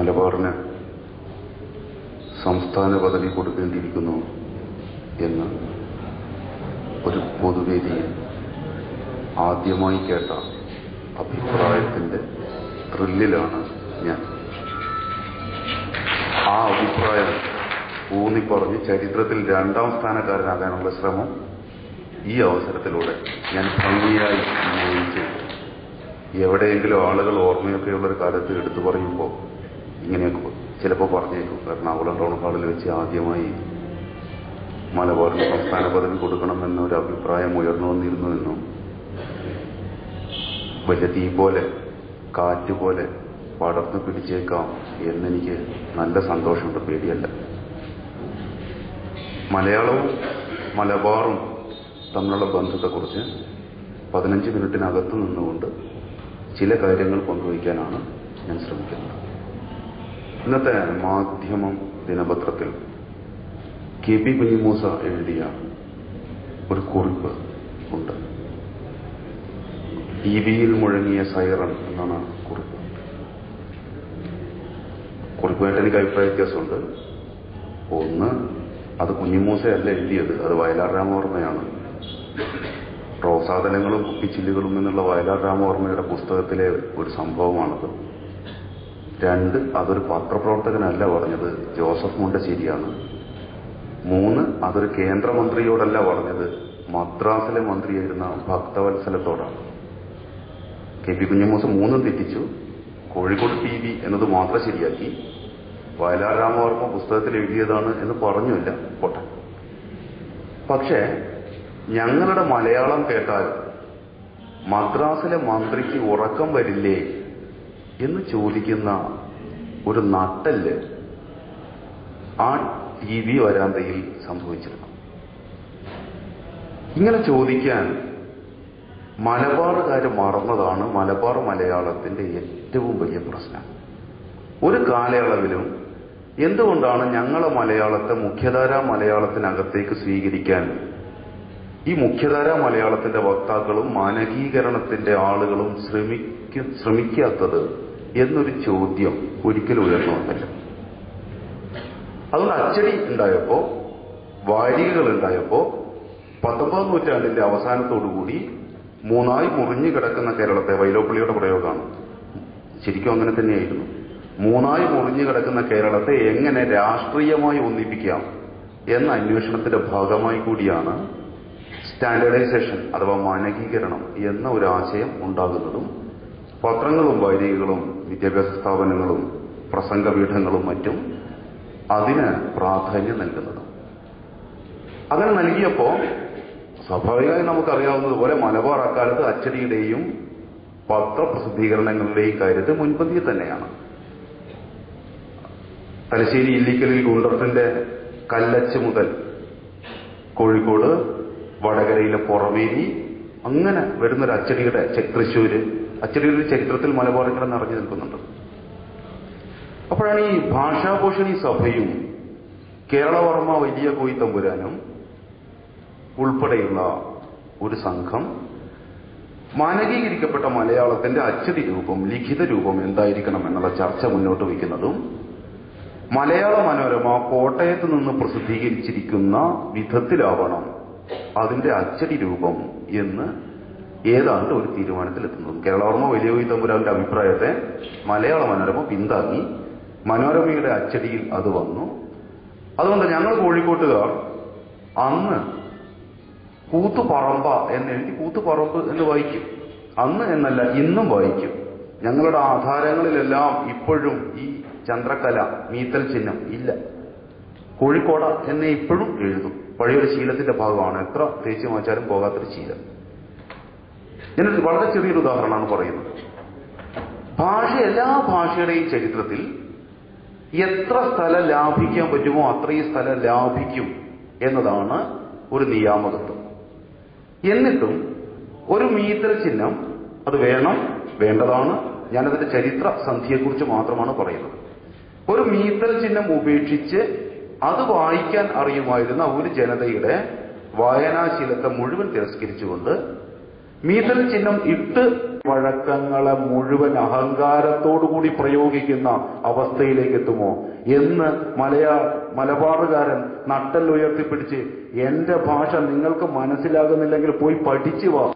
മലബാറിന് സംസ്ഥാന പദവി കൊടുക്കേണ്ടിയിരിക്കുന്നു എന്ന് ഒരു പൊതുവേദിയിൽ ആദ്യമായി കേട്ട അഭിപ്രായത്തിന്റെ ത്രില്ലിലാണ് ഞാൻ. ആ അഭിപ്രായം ഊന്നിപ്പറഞ്ഞ് ചരിത്രത്തിൽ രണ്ടാം സ്ഥാനക്കാരനാകാനുള്ള ശ്രമം ഈ അവസരത്തിലൂടെ ഞാൻ ഭംഗിയായി ചെയ്തു എവിടെയെങ്കിലും ആളുകൾ ഓർമ്മയൊക്കെയുള്ള ഒരു കാലത്ത് എടുത്തു പറയുമ്പോൾ ഇങ്ങനെയൊക്കെ ചിലപ്പോൾ പറഞ്ഞേക്കും. എറണാകുളം ടൗൺ ഹാളിൽ വെച്ച് ആദ്യമായി മലബാറിന് സംസ്ഥാന പദവി കൊടുക്കണമെന്ന ഒരു അഭിപ്രായം ഉയർന്നു വന്നിരുന്നുവെന്നും വലിയ തീ പോലെ കാറ്റ് പോലെ പടർന്നു പിടിച്ചേക്കാം എന്നെനിക്ക് നല്ല സന്തോഷമുണ്ട് പേടിയല്ല. മലയാളവും മലബാറും തമ്മിലുള്ള ബന്ധത്തെക്കുറിച്ച് പതിനഞ്ച് മിനിറ്റിനകത്ത് നിന്നുകൊണ്ട് ചില കാര്യങ്ങൾ പങ്കുവയ്ക്കാനാണ് ഞാൻ ശ്രമിക്കുന്നത്. ഇന്നത്തെ മാധ്യമം ദിനപത്രത്തിൽ കെ പി കുഞ്ഞിമൂസ എഴുതിയ ഒരു കുറിപ്പ് ഉണ്ട്. ടി വിയിൽ മുഴങ്ങിയ സൈറൺ എന്നാണ് കുറിപ്പ്. കുറിപ്പുമായിട്ട് എനിക്ക് അഭിപ്രായ വ്യത്യാസമുണ്ട്. ഒന്ന് അത് കുഞ്ഞിമൂസയല്ല എഴുതിയത്. അത് വയലാർ രാമവർമ്മയാണ്. റോസാതലങ്ങളും കുപ്പിച്ചില്ലുകളും എന്നുള്ള വയലാർ രാമവർമ്മയുടെ പുസ്തകത്തിലെ ഒരു സംഭവമാണത്. രണ്ട് അതൊരു പത്രപ്രവർത്തകനല്ല പറഞ്ഞത്. ജോസഫ് മുണ്ടശ്ശേരിയാണ്. മൂന്ന് അതൊരു കേന്ദ്രമന്ത്രിയോടല്ല പറഞ്ഞത്. മദ്രാസിലെ മന്ത്രിയായിരുന്ന ഭക്തവത്സലത്തോടാണ്. കെ പി കുഞ്ഞമ്മൂസ് മൂന്നും തെറ്റിച്ചു. കോഴിക്കോട് ടി വി എന്നത് മാത്രം ശരിയാക്കി. വയലാർ രാമവർമ്മ പുസ്തകത്തിൽ എഴുതിയതാണ് എന്ന് പറഞ്ഞില്ല പോട്ടെ. പക്ഷേ ഞങ്ങളുടെ മലയാളം കേട്ടാൽ മദ്രാസിലെ മന്ത്രിക്ക് ഉറക്കം വരില്ലേ എന്ന് ചോദിക്കുന്ന ഒരു നട്ടൽ ആ ടി വി വരാന്തയിൽ സംഭവിച്ചിരുന്നു. ഇങ്ങനെ ചോദിക്കാൻ മലബാറുകാർ മറന്നതാണ് മലബാർ മലയാളത്തിന്റെ ഏറ്റവും വലിയ പ്രശ്നം. ഒരു കാലയളവിലും എന്തുകൊണ്ടാണ് ഞങ്ങളെ മലയാളത്തെ മുഖ്യധാരാ മലയാളത്തിനകത്തേക്ക് സ്വീകരിക്കാൻ ഈ മുഖ്യധാര മലയാളത്തിന്റെ വക്താക്കളും മാനകീകരണത്തിന്റെ ആളുകളും ശ്രമിക്ക ശ്രമിക്കാത്തത് എന്നൊരു ചോദ്യം ഒരിക്കലും ഉയർന്നു വന്നില്ല. അതുകൊണ്ട് അച്ചടി ഉണ്ടായപ്പോ വാരികകൾ ഉണ്ടായപ്പോ പത്തൊമ്പതാം നൂറ്റാണ്ടിന്റെ അവസാനത്തോടുകൂടി മൂന്നായി മുറിഞ്ഞു കിടക്കുന്ന കേരളത്തെ വൈലോപ്പള്ളിയുടെ പ്രയോഗമാണ്. ശരിക്കും അങ്ങനെ തന്നെയായിരുന്നു. മൂന്നായി മുറിഞ്ഞു കിടക്കുന്ന കേരളത്തെ എങ്ങനെ രാഷ്ട്രീയമായി ഒന്നിപ്പിക്കാം എന്ന അന്വേഷണത്തിന്റെ ഭാഗമായി കൂടിയാണ് സ്റ്റാൻഡേർഡൈസേഷൻ അഥവാ മാനകീകരണം എന്ന ഒരു ആശയം ഉണ്ടാകുന്നതും പത്രങ്ങളും വാരികകളും വിദ്യാഭ്യാസ സ്ഥാപനങ്ങളും പ്രസംഗപീഠങ്ങളും മറ്റും അതിന് പ്രാധാന്യം നൽകുന്നത് അങ്ങനെ നൽകിയപ്പോ സ്വാഭാവികമായി നമുക്കറിയാവുന്നതുപോലെ മലബാർ അക്കാലത്ത് അച്ചടിയുടെയും പത്രപ്രസിദ്ധീകരണങ്ങളുടെയും കാര്യത്തിൽ മുൻപന്തിയിൽ തന്നെയാണ്. തലശ്ശേരി ഇല്ലിക്കലിൽ ഗുണ്ടത്തിന്റെ കല്ലച്ച് മുതൽ കോഴിക്കോട് വടകരയിലെ പുറമേരി അങ്ങനെ വരുന്നൊരു അച്ചടിയുടെ തൃശ്ശൂര് അച്ചടിയുടെ ചരിത്രത്തിൽ മലബാറിക്കട നിറഞ്ഞു നിൽക്കുന്നുണ്ട്. അപ്പോഴാണ് ഈ ഭാഷാഭൂഷണി സഭയും കേരളവർമ്മ വലിയ കോയിത്തമ്പുരാനും ഉൾപ്പെടെയുള്ള ഒരു സംഘം മാനകീകരിക്കപ്പെട്ട മലയാളത്തിന്റെ അച്ചടി രൂപം ലിഖിത രൂപം എന്തായിരിക്കണം എന്നുള്ള ചർച്ച മുന്നോട്ട് വയ്ക്കുന്നതും മലയാള മനോരമ കോട്ടയത്ത് നിന്ന് പ്രസിദ്ധീകരിച്ചിരിക്കുന്ന വിധത്തിലാവണം അതിന്റെ അച്ചടി രൂപം എന്ന് ഏതാണ്ട് ഒരു തീരുമാനത്തിലെത്തുന്നത്. കേരളവർമ്മ വലിയ തമ്പുരാവിന്റെ അഭിപ്രായത്തെ മലയാള മനോരമ പിന്താങ്ങി. മനോരമയുടെ അച്ചടിയിൽ അത് വന്നു. അതുകൊണ്ട് ഞങ്ങൾ കോഴിക്കോട്ടുകാർ അന്ന് കൂത്തുപറമ്പ എന്നെഴുതി കൂത്തുപറമ്പ് എന്ന് വായിക്കും. അന്ന് എന്നല്ല ഇന്നും വായിക്കും. ഞങ്ങളുടെ ആധാരങ്ങളിലെല്ലാം ഇപ്പോഴും ഈ ചന്ദ്രകല മീത്തൽ ചിഹ്നം ഇല്ല. കോഴിക്കോട എന്നെ ഇപ്പോഴും എഴുതും. പഴയൊരു ശീലത്തിന്റെ ഭാഗമാണ്. എത്ര തേച്ചു മാച്ചാലും പോകാത്തൊരു ശീലം. ഞാനൊരു വളരെ ചെറിയൊരു ഉദാഹരണമാണ് പറയുന്നത്. ഭാഷ എല്ലാ ഭാഷയുടെയും ചരിത്രത്തിൽ എത്ര സ്ഥലം ലാഭിക്കാൻ പറ്റുമോ അത്രയും സ്ഥലം ലാഭിക്കും എന്നതാണ് ഒരു നിയാമകത്വം. എന്നിട്ടും ഒരു മീറ്റർ ചിഹ്നം അത് വേണം വേണ്ടതാണ്. ഞാനതിന്റെ ചരിത്ര സന്ധിയെക്കുറിച്ച് മാത്രമാണ് പറയുന്നത്. ഒരു മീറ്റർ ചിഹ്നം ഉപേക്ഷിച്ച് അത് വായിക്കാൻ അറിയുമായിരുന്ന ഒരു ജനതയുടെ വായനാശീലത്തെ മുഴുവൻ തിരസ്കരിച്ചുകൊണ്ട് മീതൽ ചിഹ്നം ഇട്ട് വഴക്കങ്ങളെ മുഴുവൻ അഹങ്കാരത്തോടുകൂടി പ്രയോഗിക്കുന്ന അവസ്ഥയിലേക്ക് എത്തുമോ? എന്ന് മലയാ മലബാറുകാരൻ നട്ടൽ ഉയർത്തിപ്പിടിച്ച് എന്റെ ഭാഷ നിങ്ങൾക്ക് മനസ്സിലാകുന്നില്ലെങ്കിൽ പോയി പഠിച്ചു വാ.